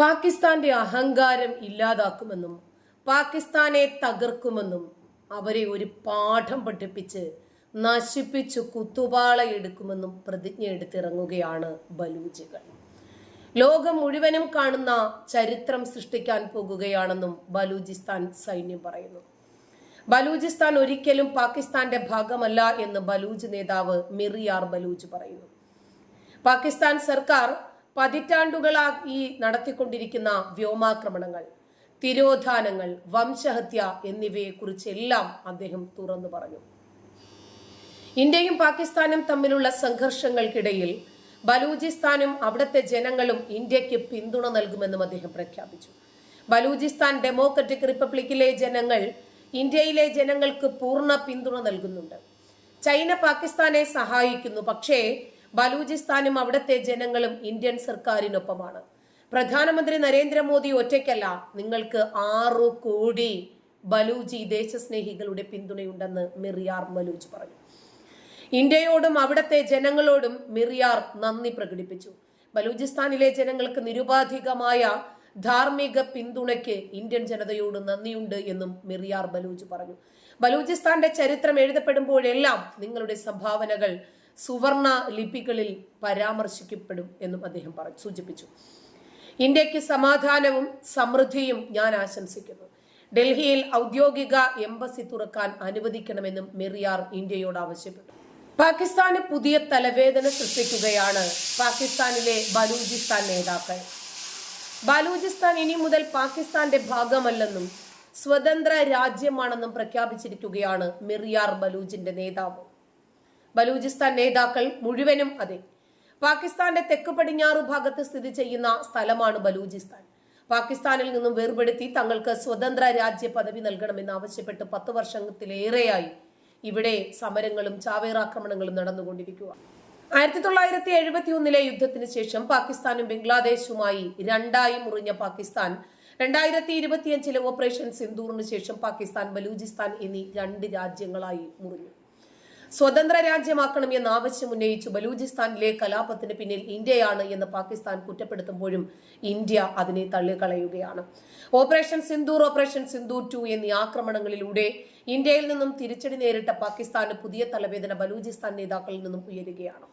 പാകിസ്ഥാന്റെ അഹങ്കാരം ഇല്ലാതാക്കുമെന്നും പാകിസ്ഥാനെ തകർക്കുമെന്നും അവരെ ഒരു പാഠം പഠിപ്പിച്ച് നശിപ്പിച്ചു കുത്തുപാളയെടുക്കുമെന്നും പ്രതിജ്ഞ എടുത്തിറങ്ങുകയാണ് ബലൂജികൾ ലോകം മുഴുവനും കാണുന്ന ചരിത്രം സൃഷ്ടിക്കാൻ പോകുകയാണെന്നും ബലൂചിസ്ഥാൻ സൈന്യം പറയുന്നു. ബലൂചിസ്ഥാൻ ഒരിക്കലും പാകിസ്ഥാന്റെ ഭാഗമല്ല എന്ന് ബലൂജ് നേതാവ് മിറിയാർ ബലൂജ് പറയുന്നു. പാകിസ്ഥാൻ സർക്കാർ പതിറ്റാണ്ടുകളായി നടത്തിക്കൊണ്ടിരിക്കുന്ന വ്യോമാക്രമണങ്ങൾ തിരോധാനങ്ങൾ വംശഹത്യ എന്നിവയെക്കുറിച്ചെല്ലാം അദ്ദേഹം തുറന്നു പറഞ്ഞു. ഇന്ത്യയും പാകിസ്ഥാനും തമ്മിലുള്ള സംഘർഷങ്ങൾക്കിടയിൽ ബലൂചിസ്ഥാനും അവിടുത്തെ ജനങ്ങളും ഇന്ത്യയ്ക്ക് പിന്തുണ നൽകുമെന്നും അദ്ദേഹം പ്രഖ്യാപിച്ചു. ബലൂചിസ്ഥാൻ ഡെമോക്രറ്റിക് റിപ്പബ്ലിക്കിലെ ജനങ്ങൾ ഇന്ത്യയിലെ ജനങ്ങൾക്ക് പൂർണ പിന്തുണ നൽകുന്നുണ്ട്. ചൈന പാകിസ്ഥാനെ സഹായിക്കുന്നു. പക്ഷേ ബലൂചിസ്ഥാനും അവിടുത്തെ ജനങ്ങളും ഇന്ത്യൻ സർക്കാരിനൊപ്പമാണ്. പ്രധാനമന്ത്രി നരേന്ദ്രമോദി ഒറ്റയ്ക്കല്ല നിങ്ങൾക്ക് ആറു കോടി ബലൂജി ദേശസ്നേഹികളുടെ പിന്തുണയുണ്ടെന്ന് മിറിയാർ ബലൂജ് പറഞ്ഞു. ഇന്ത്യയോടും അവിടുത്തെ ജനങ്ങളോടും മിറിയാർ നന്ദി പ്രകടിപ്പിച്ചു. ബലൂചിസ്ഥാനിലെ ജനങ്ങൾക്ക് നിരുപാധികമായ ധാർമ്മിക പിന്തുണയ്ക്ക് ഇന്ത്യൻ ജനതയോട് നന്ദിയുണ്ട് എന്നും മിറിയാർ ബലൂജ് പറഞ്ഞു. ബലൂചിസ്ഥാന്റെ ചരിത്രം എഴുതപ്പെടുമ്പോഴെല്ലാം നിങ്ങളുടെ സംഭാവനകൾ സുവർണ ലിപികളിൽ പരാമർശിക്കപ്പെടും എന്നും അദ്ദേഹം പറഞ്ഞു സൂചിപ്പിച്ചു. ഇന്ത്യയ്ക്ക് സമാധാനവും സമൃദ്ധിയും ഞാൻ ആശംസിക്കുന്നു. ഡൽഹിയിൽ ഔദ്യോഗിക എംബസി തുറക്കാൻ അനുവദിക്കണമെന്നും മെറിയാർ ഇന്ത്യയോട് ആവശ്യപ്പെട്ടു. പാകിസ്ഥാന് പുതിയ തലവേദന സൃഷ്ടിക്കുകയാണ് പാകിസ്ഥാനിലെ ബലൂചിസ്ഥാൻ നേതാക്കൾ. ബലൂചിസ്ഥാൻ ഇനി മുതൽ പാകിസ്ഥാന്റെ ഭാഗമല്ലെന്നും സ്വതന്ത്ര രാജ്യമാണെന്നും പ്രഖ്യാപിച്ചിരിക്കുകയാണ് മിറിയാർ ബലൂജിന്റെ നേതാവ്. ബലൂചിസ്ഥാൻ നേതാക്കൾ മുഴുവനും അതെ. പാകിസ്ഥാന്റെ തെക്ക് പടിഞ്ഞാറ് ഭാഗത്ത് സ്ഥിതി ചെയ്യുന്ന സ്ഥലമാണ് ബലൂചിസ്ഥാൻ. പാകിസ്ഥാനിൽ നിന്നും വേർപെടുത്തി തങ്ങൾക്ക് സ്വതന്ത്ര രാജ്യ പദവി നൽകണമെന്ന് ആവശ്യപ്പെട്ട് പത്ത് വർഷത്തിലേറെയായി ഇവിടെ സമരങ്ങളും ചാവേറാക്രമണങ്ങളും നടന്നുകൊണ്ടിരിക്കുക. ആയിരത്തി തൊള്ളായിരത്തി എഴുപത്തി ഒന്നിലെ യുദ്ധത്തിന് ശേഷം പാകിസ്ഥാനും ബംഗ്ലാദേശുമായി രണ്ടായി മുറിഞ്ഞ പാകിസ്ഥാൻ രണ്ടായിരത്തി ഇരുപത്തിയഞ്ചിലെ ഓപ്പറേഷൻ സിന്ദൂറിന് ശേഷം പാകിസ്ഥാൻ ബലൂചിസ്ഥാൻ എന്നീ രണ്ട് രാജ്യങ്ങളായി മുറിഞ്ഞു. സ്വതന്ത്ര രാജ്യമാക്കണം എന്ന ആവശ്യം ഉന്നയിച്ചു ബലൂചിസ്ഥാനിലെ കലാപത്തിന് പിന്നിൽ ഇന്ത്യയാണ് എന്ന് പാകിസ്ഥാൻ കുറ്റപ്പെടുത്തുമ്പോഴും ഇന്ത്യ അതിനെ തള്ളിക്കളയുകയാണ്. Operation Sindoor operation Sindoor two എന്നീ ആക്രമണങ്ങളിലൂടെ ഇന്ത്യയിൽ നിന്നും തിരിച്ചടി നേരിട്ട പാകിസ്ഥാന് പുതിയ തലവേദന ബലൂചിസ്ഥാൻ നേതാക്കളിൽ നിന്നും ഉയരുകയാണ്.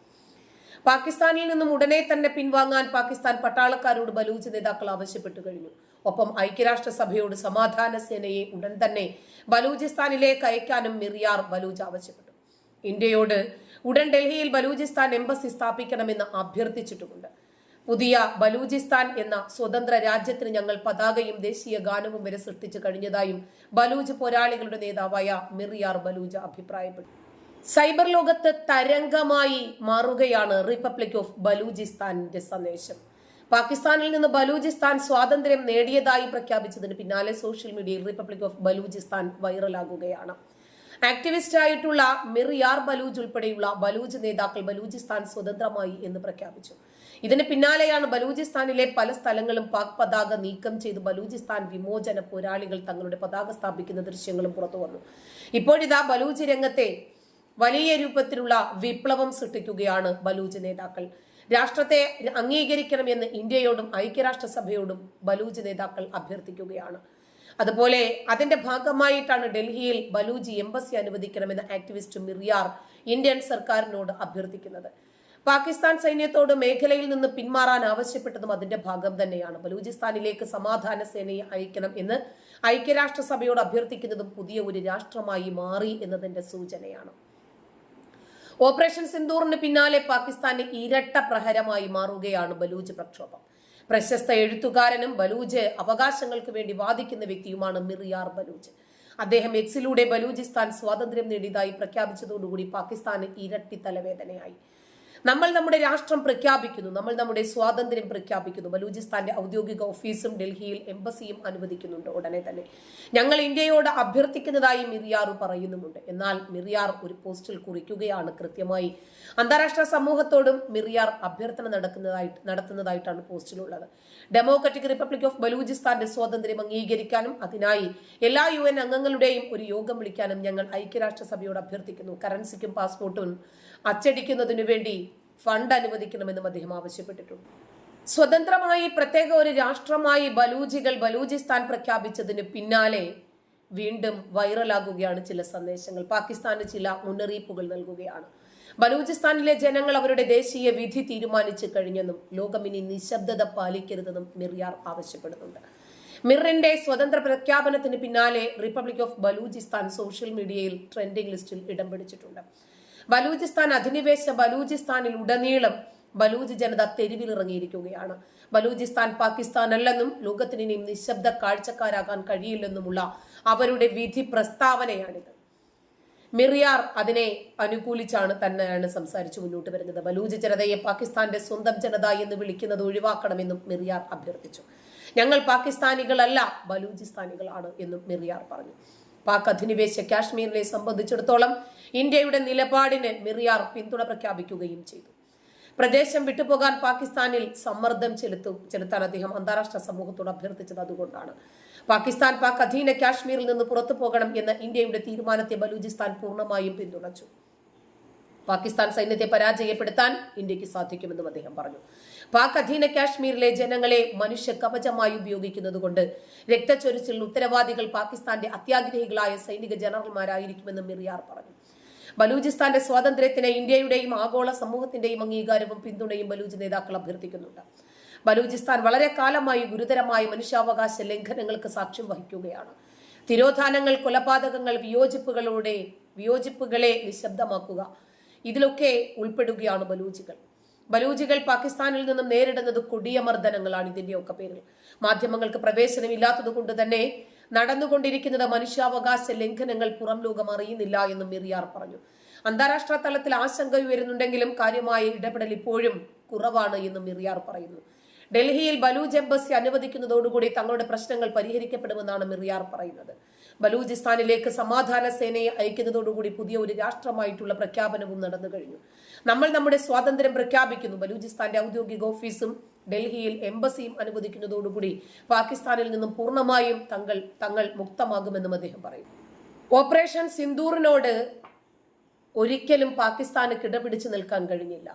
പാകിസ്ഥാനിൽ നിന്നും ഉടനെ തന്നെ പിൻവാങ്ങാൻ പാകിസ്ഥാൻ പട്ടാളക്കാരോട് ബലൂച്ച് നേതാക്കൾ ആവശ്യപ്പെട്ടു കഴിഞ്ഞു. ഒപ്പം ഐക്യരാഷ്ട്രസഭയോട് സമാധാന സേനയെ ഉടൻ തന്നെ ബലൂചിസ്ഥാനിലേക്ക് അയക്കാനും മിറിയാർ ബലൂച്ച് ആവശ്യപ്പെട്ടു. ഇന്ത്യയോട് ഉടൻ ഡൽഹിയിൽ ബലൂചിസ്ഥാൻ എംബസി സ്ഥാപിക്കണമെന്ന് അഭ്യർത്ഥിച്ചിട്ടുമുണ്ട്. പുതിയ ബലൂചിസ്ഥാൻ എന്ന സ്വതന്ത്ര രാജ്യത്തിന് ഞങ്ങൾ പതാകയും ദേശീയ ഗാനവും വരെ സൃഷ്ടിച്ചു കഴിഞ്ഞതായും ബലൂജ് പോരാളികളുടെ നേതാവായ മിറിയാർ ബലൂജ് അഭിപ്രായപ്പെട്ടു. സൈബർ ലോകത്ത് തരംഗമായി മാറുകയാണ് റിപ്പബ്ലിക് ഓഫ് ബലൂചിസ്ഥാനിന്റെ സന്ദേശം. പാകിസ്ഥാനിൽ നിന്ന് ബലൂചിസ്ഥാൻ സ്വാതന്ത്ര്യം നേടിയതായി പ്രഖ്യാപിച്ചതിന് പിന്നാലെ സോഷ്യൽ മീഡിയയിൽ റിപ്പബ്ലിക് ഓഫ് ബലൂചിസ്ഥാൻ വൈറലാകുകയാണ്. ആക്ടിവിസ്റ്റ് ആയിട്ടുള്ള മിർയാർ ബലൂജ് ഉൾപ്പെടെയുള്ള ബലൂജ് നേതാക്കൾ ബലൂചിസ്ഥാൻ സ്വതന്ത്രമായി എന്ന് പ്രഖ്യാപിച്ചു. ഇതിന് പിന്നാലെയാണ് ബലൂചിസ്ഥാനിലെ പല സ്ഥലങ്ങളും പാക് പതാക നീക്കം ചെയ്ത് ബലൂചിസ്ഥാൻ വിമോചന പോരാളികൾ തങ്ങളുടെ പതാക സ്ഥാപിക്കുന്ന ദൃശ്യങ്ങളും പുറത്തു വന്നു. ഇപ്പോഴിതാ ബലൂജ് രംഗത്തെ വലിയ രൂപത്തിലുള്ള വിപ്ലവം സൃഷ്ടിക്കുകയാണ് ബലൂജ് നേതാക്കൾ. രാഷ്ട്രത്തെ അംഗീകരിക്കണമെന്ന് ഇന്ത്യയോടും ഐക്യരാഷ്ട്രസഭയോടും ബലൂജ് നേതാക്കൾ അഭ്യർത്ഥിക്കുകയാണ്. അതുപോലെ അതിന്റെ ഭാഗമായിട്ടാണ് ഡൽഹിയിൽ ബലൂജി എംബസി അനുവദിക്കണമെന്ന് ആക്ടിവിസ്റ്റ് മിറിയാർ ഇന്ത്യൻ സർക്കാരിനോട് അഭ്യർത്ഥിക്കുന്നത്. പാകിസ്ഥാൻ സൈന്യത്തോട് മേഖലയിൽ നിന്ന് പിന്മാറാൻ ആവശ്യപ്പെട്ടതും അതിന്റെ ഭാഗം തന്നെയാണ്. ബലൂചിസ്ഥാനിലേക്ക് സമാധാന സേനയെ അയക്കണം എന്ന് ഐക്യരാഷ്ട്രസഭയോട് അഭ്യർത്ഥിക്കുന്നതും പുതിയ ഒരു രാഷ്ട്രമായി മാറി എന്നതിന്റെ സൂചനയാണ്. ഓപ്പറേഷൻ സിന്ദൂറിന് പിന്നാലെ പാകിസ്ഥാന് ഇരട്ട പ്രഹരമായി മാറുകയാണ് ബലൂജ് പ്രക്ഷോഭം. പ്രശസ്ത എഴുത്തുകാരനും ബലൂജ് അവകാശങ്ങൾക്ക് വേണ്ടി വാദിക്കുന്ന വ്യക്തിയുമാണ് മിറിയാർ ബലൂജ്. അദ്ദേഹം എക്സിലൂടെ ബലൂചിസ്ഥാൻ സ്വാതന്ത്ര്യം നേടിയതായി പ്രഖ്യാപിച്ചതോടുകൂടി പാകിസ്ഥാന് ഇരട്ടി തലവേദനയായി നമ്മൾ നമ്മുടെ രാഷ്ട്രം പ്രഖ്യാപിക്കുന്നു. നമ്മൾ നമ്മുടെ സ്വാതന്ത്ര്യം പ്രഖ്യാപിക്കുന്നു. ബലൂചിസ്ഥാന്റെ ഔദ്യോഗിക ഓഫീസും ഡൽഹിയിൽ എംബസിയും അനുവദിക്കുന്നുണ്ട് ഉടനെ തന്നെ. ഞങ്ങൾ ഇന്ത്യയോട് അഭ്യർത്ഥിക്കുന്നതായി മിറിയാർ പറയുന്നുമുണ്ട്. എന്നാൽ മിറിയാർ ഒരു പോസ്റ്റിൽ കുറിക്കുകയാണ് കൃത്യമായി. അന്താരാഷ്ട്ര സമൂഹത്തോടും മിറിയാർ അഭ്യർത്ഥന നടക്കുന്നതായിട്ട് നടത്തുന്നതായിട്ടാണ് പോസ്റ്റിലുള്ളത്. ഡെമോക്രാറ്റിക് റിപ്പബ്ലിക് ഓഫ് ബലൂചിസ്ഥാന്റെ സ്വാതന്ത്ര്യം അംഗീകരിക്കാനും അതിനായി എല്ലാ യു അംഗങ്ങളുടെയും ഒരു യോഗം വിളിക്കാനും ഞങ്ങൾ ഐക്യരാഷ്ട്ര സഭയോട് അഭ്യർത്ഥിക്കുന്നു. കറൻസിക്കും പാസ്പോർട്ടും അച്ചടിക്കുന്നതിനു വേണ്ടി ഫണ്ട് അനുവദിക്കണമെന്നും അദ്ദേഹം ആവശ്യപ്പെട്ടിട്ടുണ്ട്. സ്വതന്ത്രമായി പ്രത്യേക ഒരു രാഷ്ട്രമായി ബലൂജികൾ ബലൂചിസ്ഥാൻ പ്രഖ്യാപിച്ചതിന് പിന്നാലെ വീണ്ടും വൈറലാകുകയാണ് ചില സന്ദേശങ്ങൾ. പാകിസ്ഥാന് ചില മുന്നറിയിപ്പുകൾ നൽകുകയാണ്. ബലൂചിസ്ഥാനിലെ ജനങ്ങൾ അവരുടെ ദേശീയ വിധി തീരുമാനിച്ചു കഴിഞ്ഞെന്നും ലോകം ഇനി നിശബ്ദത പാലിക്കരുതെന്നും മിർയാർ ആവശ്യപ്പെടുന്നുണ്ട്. മിറിന്റെ സ്വതന്ത്ര പ്രഖ്യാപനത്തിന് പിന്നാലെ റിപ്പബ്ലിക് ഓഫ് ബലൂചിസ്ഥാൻ സോഷ്യൽ മീഡിയയിൽ ട്രെൻഡിംഗ് ലിസ്റ്റിൽ ഇടം പിടിച്ചിട്ടുണ്ട്. ബലൂചിസ്ഥാൻ അധിനിവേശ ബലൂചിസ്ഥാനിൽ ഉടനീളം ബലൂജ് ജനത തെരുവിലിറങ്ങിയിരിക്കുകയാണ്. ബലൂചിസ്ഥാൻ പാകിസ്ഥാൻ അല്ലെന്നും ലോകത്തിന് ഇനിയും നിശബ്ദ കാഴ്ചക്കാരാകാൻ കഴിയില്ലെന്നുമുള്ള അവരുടെ വിധി പ്രസ്താവനയാണിത്. മിറിയാർ അതിനെ അനുകൂലിച്ചാണ് തന്നെയാണ് സംസാരിച്ചു മുന്നോട്ട് വരുന്നത്. ബലൂജ് ജനതയെ പാകിസ്ഥാന്റെ സ്വന്തം ജനത എന്ന് വിളിക്കുന്നത് ഒഴിവാക്കണമെന്നും മിറിയാർ അഭ്യർത്ഥിച്ചു. ഞങ്ങൾ പാകിസ്ഥാനികളല്ല ബലൂചിസ്ഥാനികളാണ് എന്നും മിറിയാർ പറഞ്ഞു. പാക് അധിനിവേശ കാശ്മീരിനെ സംബന്ധിച്ചിടത്തോളം ഇന്ത്യയുടെ നിലപാടിന് മിറിയാർ പിന്തുണ പ്രഖ്യാപിക്കുകയും ചെയ്തു. പ്രദേശം വിട്ടുപോകാൻ പാകിസ്ഥാനിൽ സമ്മർദ്ദം ചെലുത്തു ചെലുത്താൻ അദ്ദേഹം അന്താരാഷ്ട്ര സമൂഹത്തോട് അഭ്യർത്ഥിച്ചത് അതുകൊണ്ടാണ്. പാകിസ്ഥാൻ പാക് അധീന കാശ്മീരിൽ നിന്ന് പുറത്തു പോകണം എന്ന ഇന്ത്യയുടെ തീരുമാനത്തെ ബലൂചിസ്ഥാൻ പൂർണമായും പിന്തുണച്ചു. പാകിസ്ഥാൻ സൈന്യത്തെ പരാജയപ്പെടുത്താൻ ഇന്ത്യയ്ക്ക് സാധിക്കുമെന്നും അദ്ദേഹം പറഞ്ഞു. പാക് അധീന കാശ്മീരിലെ ജനങ്ങളെ മനുഷ്യ കവചമായി ഉപയോഗിക്കുന്നത് കൊണ്ട് രക്തച്ചൊരിച്ചിലിന് ഉത്തരവാദികൾ പാകിസ്ഥാന്റെ അത്യാഗ്രഹികളായ സൈനിക ജനറൽമാരായിരിക്കുമെന്നും മിറിയാർ പറഞ്ഞു. ബലൂചിസ്ഥാന്റെ സ്വാതന്ത്ര്യത്തിന് ഇന്ത്യയുടെയും ആഗോള സമൂഹത്തിന്റെയും അംഗീകാരവും പിന്തുണയും ബലൂജ് നേതാക്കൾ അഭ്യർത്ഥിക്കുന്നുണ്ട്. ബലൂചിസ്ഥാൻ വളരെ കാലമായി ഗുരുതരമായ മനുഷ്യാവകാശ ലംഘനങ്ങൾക്ക് സാക്ഷ്യം വഹിക്കുകയാണ്. തിരോധാനങ്ങൾ കൊലപാതകങ്ങൾ വിയോജിപ്പുകളുടെ വിയോജിപ്പുകളെ നിശബ്ദമാക്കുക ഇതിലൊക്കെ ഉൾപ്പെടുകയാണ് ബലൂജികൾ ബലൂജികൾ പാകിസ്ഥാനിൽ നിന്നും നേരിടുന്നത് കൊടിയ മർദ്ദനങ്ങളാണ് ഇതിന്റെയൊക്കെ പേരിൽ. മാധ്യമങ്ങൾക്ക് പ്രവേശനമില്ലാത്തത് കൊണ്ട് തന്നെ നടന്നുകൊണ്ടിരിക്കുന്നത് മനുഷ്യാവകാശ ലംഘനങ്ങൾ പുറം ലോകം അറിയുന്നില്ല എന്നും മിറിയാർ പറഞ്ഞു. അന്താരാഷ്ട്ര തലത്തിൽ ആശങ്ക ഉയരുന്നുണ്ടെങ്കിലും കാര്യമായ ഇടപെടൽ ഇപ്പോഴും കുറവാണ് എന്നും മിറിയാർ പറയുന്നു. ഡൽഹിയിൽ ബലൂജ് എംബസി അനുവദിക്കുന്നതോടുകൂടി തങ്ങളുടെ പ്രശ്നങ്ങൾ പരിഹരിക്കപ്പെടുമെന്നാണ് മിറിയാർ പറയുന്നത്. ബലൂചിസ്ഥാനിലേക്ക് സമാധാന സേനയെ അയക്കുന്നതോടുകൂടി പുതിയ ഒരു രാഷ്ട്രമായിട്ടുള്ള പ്രഖ്യാപനവും നടന്നു കഴിഞ്ഞു. നമ്മൾ നമ്മുടെ സ്വാതന്ത്ര്യം പ്രഖ്യാപിക്കുന്നു. ബലൂചിസ്ഥാന്റെ ഔദ്യോഗിക ഓഫീസും ഡൽഹിയിൽ എംബസിയും അനുവദിക്കുന്നതോടുകൂടി പാകിസ്ഥാനിൽ നിന്നും പൂർണമായും തങ്ങൾ തങ്ങൾ മുക്തമാകുമെന്നും അദ്ദേഹം പറയും ഓപ്പറേഷൻ സിന്ദൂറിനോട് ഒരിക്കലും പാകിസ്ഥാന് കിടപിടിച്ചു നിൽക്കാൻ കഴിഞ്ഞില്ല.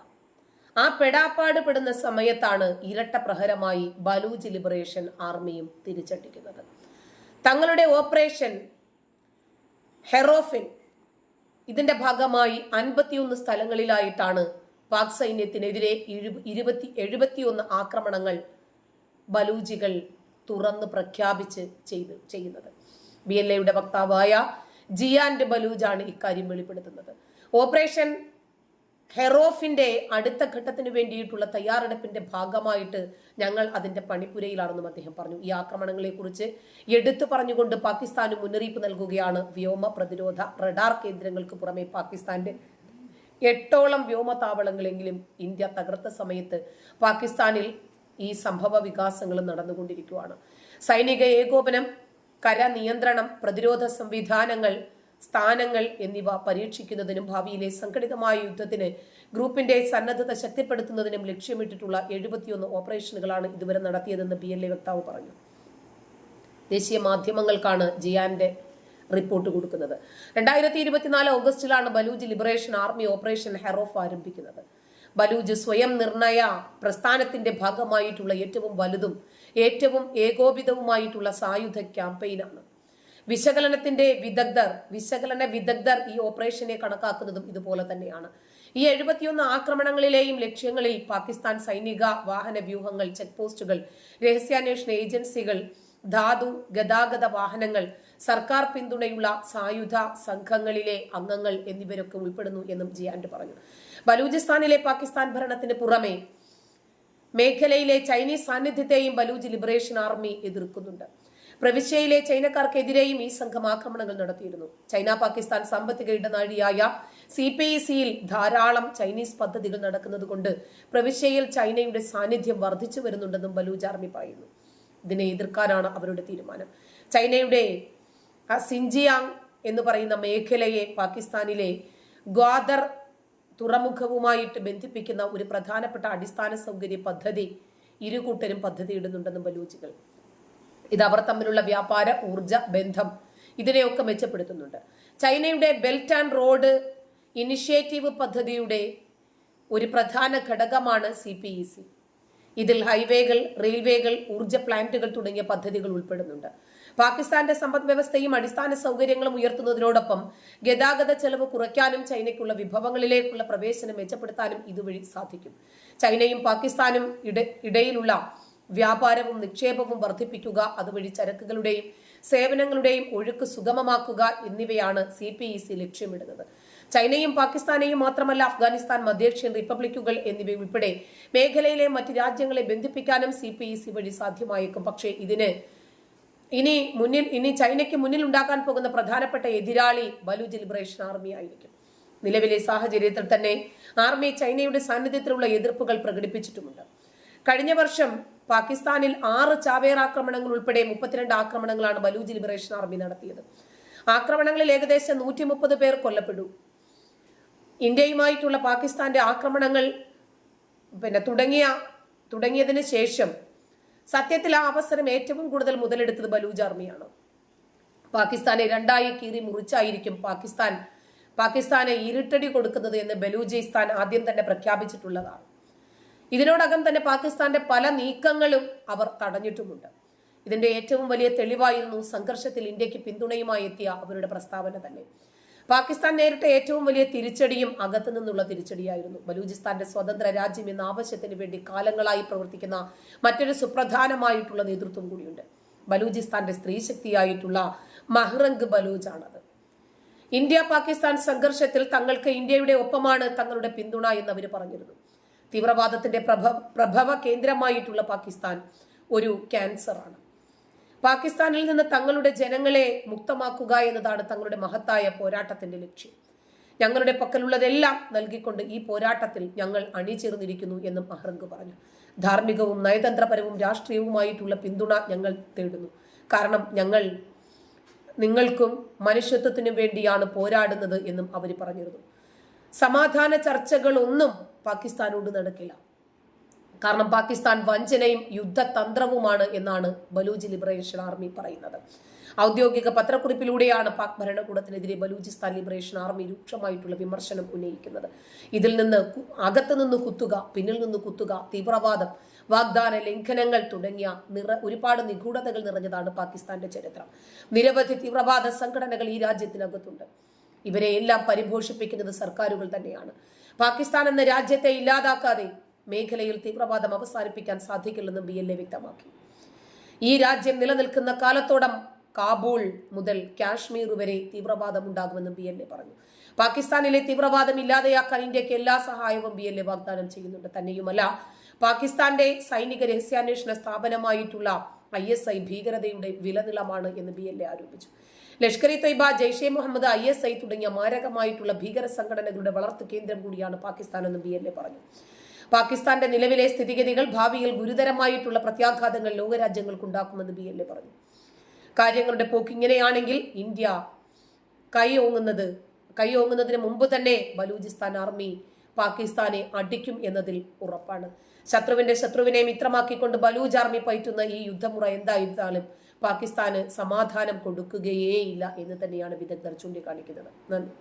ആ പെടാപ്പാട് പെടുന്ന സമയത്താണ് ഇരട്ട പ്രഹരമായി ബലൂജ് ലിബറേഷൻ ആർമിയും തിരിച്ചടിക്കുന്നത്. തങ്ങളുടെ ഓപ്പറേഷൻ ഹെറോഫിൻ ഇതിന്റെ ഭാഗമായി അൻപത്തിയൊന്ന് സ്ഥലങ്ങളിലായിട്ടാണ് പാക് സൈന്യത്തിനെതിരെ ഇരുപത്തി എഴുപത്തിയൊന്ന് ആക്രമണങ്ങൾ ബലൂജികൾ തുറന്ന് പ്രഖ്യാപിച്ച് ചെയ്ത് ചെയ്യുന്നത്. ബി എൽ എയുടെ വക്താവായ ജിയാൻഡ് ബലൂജാണ് ഇക്കാര്യം വെളിപ്പെടുത്തുന്നത്. ഓപ്പറേഷൻ ഹെറോഫിന്റെ അടുത്ത ഘട്ടത്തിന് വേണ്ടിയിട്ടുള്ള തയ്യാറെടുപ്പിന്റെ ഭാഗമായിട്ട് ഞങ്ങൾ അതിന്റെ പണിപ്പുരയിലാണെന്നും അദ്ദേഹം പറഞ്ഞു. ഈ ആക്രമണങ്ങളെ കുറിച്ച് എടുത്തു പറഞ്ഞുകൊണ്ട് പാകിസ്ഥാന് മുന്നറിയിപ്പ് നൽകുകയാണ് വ്യോമ പ്രതിരോധ റഡാർ കേന്ദ്രങ്ങൾക്ക് പുറമെ പാകിസ്ഥാന്റെ എട്ടോളം വ്യോമതാവളങ്ങളെങ്കിലും ഇന്ത്യ തകർത്ത സമയത്ത് പാകിസ്ഥാനിൽ ഈ സംഭവ വികാസങ്ങളും നടന്നുകൊണ്ടിരിക്കുകയാണ് സൈനിക ഏകോപനം കര നിയന്ത്രണം പ്രതിരോധ സംവിധാനങ്ങൾ സ്ഥാനങ്ങൾ എന്നിവ പരീക്ഷിക്കുന്നതിനും ഭാവിയിലെ സംഘടിതമായ യുദ്ധത്തിന് ഗ്രൂപ്പിന്റെ സന്നദ്ധത ശക്തിപ്പെടുത്തുന്നതിനും ലക്ഷ്യമിട്ടിട്ടുള്ള എഴുപത്തിയൊന്ന് ഓപ്പറേഷനുകളാണ് ഇതുവരെ നടത്തിയതെന്ന് ബി എൽ എ വക്താവ് പറഞ്ഞു. ദേശീയ മാധ്യമങ്ങൾക്കാണ് ജിയാന്റെ റിപ്പോർട്ട് കൊടുക്കുന്നത്. രണ്ടായിരത്തി ഇരുപത്തിനാല് ഓഗസ്റ്റിലാണ് Baloch liberation army operation Herof ആരംഭിക്കുന്നത്. ബലൂജ് സ്വയം നിർണയ പ്രസ്ഥാനത്തിന്റെ ഭാഗമായിട്ടുള്ള ഏറ്റവും വലുതും ഏറ്റവും ഏകോപിതവുമായിട്ടുള്ള സായുധ ക്യാമ്പയിനാണ്. വിശകലനത്തിന്റെ വിദഗ്ധർ വിശകലന വിദഗ്ധർ ഈ ഓപ്പറേഷനെ കണക്കാക്കുന്നതും ഇതുപോലെ തന്നെയാണ്. ഈ എഴുപത്തിയൊന്ന് ആക്രമണങ്ങളിലെയും ലക്ഷ്യങ്ങളിൽ പാകിസ്ഥാൻ സൈനിക വാഹന വ്യൂഹങ്ങൾ ചെക്ക് പോസ്റ്റുകൾ രഹസ്യാന്വേഷണ ഏജൻസികൾ ധാതു ഗതാഗത വാഹനങ്ങൾ സർക്കാർ പിന്തുണയുള്ള സായുധ സംഘങ്ങളിലെ അംഗങ്ങൾ എന്നിവരൊക്കെ ഉൾപ്പെടുന്നു എന്നും ജിയാൻഡ് പറഞ്ഞു. ബലൂചിസ്ഥാനിലെ പാകിസ്ഥാൻ ഭരണത്തിന് പുറമെ മേഖലയിലെ ചൈനീസ് സാന്നിധ്യത്തെയും ബലൂജ് ലിബറേഷൻ ആർമി എതിർക്കുന്നുണ്ട്. പ്രവിശ്യയിലെ ചൈനക്കാർക്കെതിരെയും ഈ സംഘം ആക്രമണങ്ങൾ നടത്തിയിരുന്നു. ചൈന പാകിസ്ഥാൻ സാമ്പത്തിക ഇടനാഴിയായ സി പി ഇ സിയിൽ ധാരാളം ചൈനീസ് പദ്ധതികൾ നടക്കുന്നത് കൊണ്ട് പ്രവിശ്യയിൽ ചൈനയുടെ സാന്നിധ്യം വർദ്ധിച്ചു വരുന്നുണ്ടെന്നും ബലൂജ് ആർമി പറയുന്നു. ഇതിനെ എതിർക്കാനാണ് അവരുടെ തീരുമാനം. ചൈനയുടെ സിൻജിയാങ് എന്ന് പറയുന്ന മേഖലയെ പാകിസ്ഥാനിലെ ഗ്വാദർ തുറമുഖവുമായിട്ട് ബന്ധിപ്പിക്കുന്ന ഒരു പ്രധാനപ്പെട്ട അടിസ്ഥാന സൗകര്യ പദ്ധതി ഇരുകൂട്ടരും പദ്ധതി ഇടുന്നുണ്ടെന്നും ബലൂജികൾ ഇത് അവർ തമ്മിലുള്ള വ്യാപാര ഊർജ ബന്ധം ഇതിനെയൊക്കെ മെച്ചപ്പെടുത്തുന്നുണ്ട്. ചൈനയുടെ ബെൽറ്റ് ആൻഡ് റോഡ് ഇനിഷ്യേറ്റീവ് പദ്ധതിയുടെ ഒരു പ്രധാന ഘടകമാണ് സി പി ഇ സി ഇതിൽ ഹൈവേകൾ റെയിൽവേകൾ ഊർജ പ്ലാന്റുകൾ തുടങ്ങിയ പദ്ധതികൾ ഉൾപ്പെടുന്നുണ്ട്. പാകിസ്ഥാന്റെ സമ്പദ് വ്യവസ്ഥയും അടിസ്ഥാന സൗകര്യങ്ങളും ഉയർത്തുന്നതിനോടൊപ്പം ഗതാഗത ചെലവ് കുറയ്ക്കാനും ചൈനയ്ക്കുള്ള വിഭവങ്ങളിലേക്കുള്ള പ്രവേശനം മെച്ചപ്പെടുത്താനും ഇതുവഴി സാധിക്കും. ചൈനയും പാകിസ്ഥാനും ഇടയിലുള്ള വ്യാപാരവും നിക്ഷേപവും വർദ്ധിപ്പിക്കുക അതുവഴി ചരക്കുകളുടെയും സേവനങ്ങളുടെയും ഒഴുക്ക് സുഗമമാക്കുക എന്നിവയാണ് സി പി ഇ സി ലക്ഷ്യമിടുന്നത്. ചൈനയും പാകിസ്ഥാനെയും മാത്രമല്ല അഫ്ഗാനിസ്ഥാൻ മധ്യേഷ്യൻ റിപ്പബ്ലിക്കുകൾ എന്നിവയുൾപ്പെടെ മേഖലയിലെ മറ്റ് രാജ്യങ്ങളെ ബന്ധിപ്പിക്കാനും സി പി ഇ സി വഴി സാധ്യമായേക്കും. പക്ഷേ ഇതിന് ഇനി മുന്നിൽ ഇനി ചൈനയ്ക്ക് മുന്നിൽ ഉണ്ടാക്കാൻ പോകുന്ന പ്രധാനപ്പെട്ട എതിരാളി ബലൂജ് ലിബറേഷൻ ആർമി ആയിരിക്കും. നിലവിലെ സാഹചര്യത്തിൽ തന്നെ ആർമി ചൈനയുടെ സാന്നിധ്യത്തിലുള്ള എതിർപ്പുകൾ പ്രകടിപ്പിച്ചിട്ടുമുണ്ട്. കഴിഞ്ഞ വർഷം പാകിസ്ഥാനിൽ ആറ് ചാവേർ ആക്രമണങ്ങൾ ഉൾപ്പെടെ മുപ്പത്തിരണ്ട് ആക്രമണങ്ങളാണ് ബലൂജ് ലിബറേഷൻ ആർമി നടത്തിയത്. ആക്രമണങ്ങളിൽ ഏകദേശം നൂറ്റി മുപ്പത് പേർ കൊല്ലപ്പെട്ടു. ഇന്ത്യയുമായിട്ടുള്ള പാകിസ്ഥാന്റെ ആക്രമണങ്ങൾ പിന്നെ തുടങ്ങിയ തുടങ്ങിയതിന് ശേഷം സത്യത്തിൽ ആ അവസരം ഏറ്റവും കൂടുതൽ മുതലെടുത്തത് ബലൂജ് ആർമിയാണ്. പാകിസ്ഥാനെ രണ്ടായി കീറി മുറിച്ചായിരിക്കും പാകിസ്ഥാൻ പാകിസ്ഥാനെ ഇരുട്ടടി കൊടുക്കുന്നത് എന്ന് ബലൂജിസ്ഥാൻ ആദ്യം തന്നെ പ്രഖ്യാപിച്ചിട്ടുള്ളതാണ്. ഇതിനോടകം തന്നെ പാകിസ്ഥാന്റെ പല നീക്കങ്ങളും അവർ തടഞ്ഞിട്ടുമുണ്ട്. ഇതിന്റെ ഏറ്റവും വലിയ തെളിവായിരുന്നു സംഘർഷത്തിൽ ഇന്ത്യയ്ക്ക് പിന്തുണയുമായി എത്തിയ അവരുടെ പ്രസ്താവന തന്നെ. പാകിസ്ഥാൻ നേരിട്ട ഏറ്റവും വലിയ തിരിച്ചടിയും അകത്തു നിന്നുള്ള തിരിച്ചടിയായിരുന്നു. ബലൂചിസ്ഥാന്റെ സ്വതന്ത്ര രാജ്യം എന്ന ആവശ്യത്തിന് വേണ്ടി കാലങ്ങളായി പ്രവർത്തിക്കുന്ന മറ്റൊരു സുപ്രധാനമായിട്ടുള്ള നേതൃത്വം കൂടിയുണ്ട്. ബലൂചിസ്ഥാന്റെ സ്ത്രീശക്തിയായിട്ടുള്ള ബലൂജ് ആണത്. ഇന്ത്യ പാകിസ്ഥാൻ സംഘർഷത്തിൽ തങ്ങൾക്ക് ഇന്ത്യയുടെ ഒപ്പമാണ് തങ്ങളുടെ പിന്തുണ എന്ന് അവർ പറഞ്ഞിരുന്നു. തീവ്രവാദത്തിന്റെ പ്രഭ പ്രഭവ കേന്ദ്രമായിട്ടുള്ള പാകിസ്ഥാൻ ഒരു ക്യാൻസറാണ്. പാകിസ്ഥാനിൽ നിന്ന് തങ്ങളുടെ ജനങ്ങളെ മുക്തമാക്കുക എന്നതാണ് തങ്ങളുടെ മഹത്തായ പോരാട്ടത്തിന്റെ ലക്ഷ്യം. ഞങ്ങളുടെ പക്കലുള്ളതെല്ലാം നൽകിക്കൊണ്ട് ഈ പോരാട്ടത്തിൽ ഞങ്ങൾ അണിചേർന്നിരിക്കുന്നു എന്നും അഹ്റങ്ക് പറഞ്ഞു. ധാർമ്മികവും നയതന്ത്രപരവും രാഷ്ട്രീയവുമായിട്ടുള്ള പിന്തുണ ഞങ്ങൾ തേടുന്നു. കാരണം ഞങ്ങൾ നിങ്ങൾക്കും മനുഷ്യത്വത്തിനും വേണ്ടിയാണ് പോരാടുന്നത് എന്നും അവർ പറഞ്ഞിരുന്നു. സമാധാന ചർച്ചകളൊന്നും പാകിസ്ഥാനോട് നടക്കില്ല. കാരണം പാകിസ്ഥാൻ വഞ്ചനയും യുദ്ധതന്ത്രവുമാണ് എന്നാണ് ബലൂജ് ലിബറേഷൻ ആർമി പറയുന്നത്. ഔദ്യോഗിക പത്രക്കുറിപ്പിലൂടെയാണ് പാക് ഭരണകൂടത്തിനെതിരെ ബലൂചിസ്ഥാൻ ലിബറേഷൻ ആർമി രൂക്ഷമായിട്ടുള്ള വിമർശനം ഉന്നയിക്കുന്നത്. ഇതിൽ നിന്ന് അകത്ത് നിന്ന് കുത്തുക പിന്നിൽ നിന്ന് കുത്തുക തീവ്രവാദം വാഗ്ദാന ലംഘനങ്ങൾ തുടങ്ങിയ നിറ ഒരുപാട് നിഗൂഢതകൾ നിറഞ്ഞതാണ് പാകിസ്ഥാന്റെ ചരിത്രം. നിരവധി തീവ്രവാദ സംഘടനകൾ ഈ രാജ്യത്തിനകത്തുണ്ട്. ഇവരെ എല്ലാം പരിപോഷിപ്പിക്കുന്നത് സർക്കാരുകൾ തന്നെയാണ്. പാകിസ്ഥാൻ എന്ന രാജ്യത്തെ ഇല്ലാതാക്കാതെ മേഖലയിൽ തീവ്രവാദം അവസാനിപ്പിക്കാൻ സാധിക്കില്ലെന്നും ബി എൽ എ വ്യക്തമാക്കി. ഈ രാജ്യം നിലനിൽക്കുന്ന കാലത്തോടം കാബൂൾ മുതൽ കാശ്മീർ വരെ തീവ്രവാദം ഉണ്ടാകുമെന്നും ബി എൽ എ പറഞ്ഞു. പാകിസ്ഥാനിലെ തീവ്രവാദം ഇല്ലാതെയാക്കാൻ ഇന്ത്യയ്ക്ക് എല്ലാ സഹായവും ബി എൽ എ വാഗ്ദാനം ചെയ്യുന്നുണ്ട്. തന്നെയുമല്ല പാകിസ്ഥാന്റെ സൈനിക രഹസ്യാന്വേഷണ സ്ഥാപനമായിട്ടുള്ള ഐ എസ് ഐ ഭീകരതയുടെ വിലനിലമാണ് എന്ന് ബി എൽ എ ആരോപിച്ചു. Lashkar e Taiba Jaishe Mohammed I S I തുടങ്ങിയ മാരകമായിട്ടുള്ള ഭീകര സംഘടനകളുടെ വളർത്തു കേന്ദ്രം കൂടിയാണ് പാകിസ്ഥാൻ എന്ന് ബി എൽ എ പറഞ്ഞു. പാകിസ്ഥാന്റെ നിലവിലെ സ്ഥിതിഗതികൾ ഭാവിയിൽ ഗുരുതരമായിട്ടുള്ള പ്രത്യാഘാതങ്ങൾ ലോകരാജ്യങ്ങൾക്ക് ഉണ്ടാക്കുമെന്ന് ബി എൽ എ പറഞ്ഞു. കാര്യങ്ങളുടെ പോക്ക് ഇങ്ങനെയാണെങ്കിൽ ഇന്ത്യ കൈ ഓങ്ങുന്നത് കൈ ഓങ്ങുന്നതിന് മുമ്പ് തന്നെ ബലൂചിസ്ഥാൻ ആർമി പാകിസ്ഥാനെ അടിക്കും എന്നതിൽ ഉറപ്പാണ്. ശത്രുവിന്റെ ശത്രുവിനെ മിത്രമാക്കിക്കൊണ്ട് ബലൂജ് ആർമി പയറ്റുന്ന ഈ യുദ്ധമുറ എന്തായിരുന്നാലും പാകിസ്ഥാന് സമാധാനം കൊടുക്കുകയേയില്ല എന്ന് തന്നെയാണ് വിദഗ്ധർ ചൂണ്ടിക്കാണിക്കുന്നത്. നന്ദി.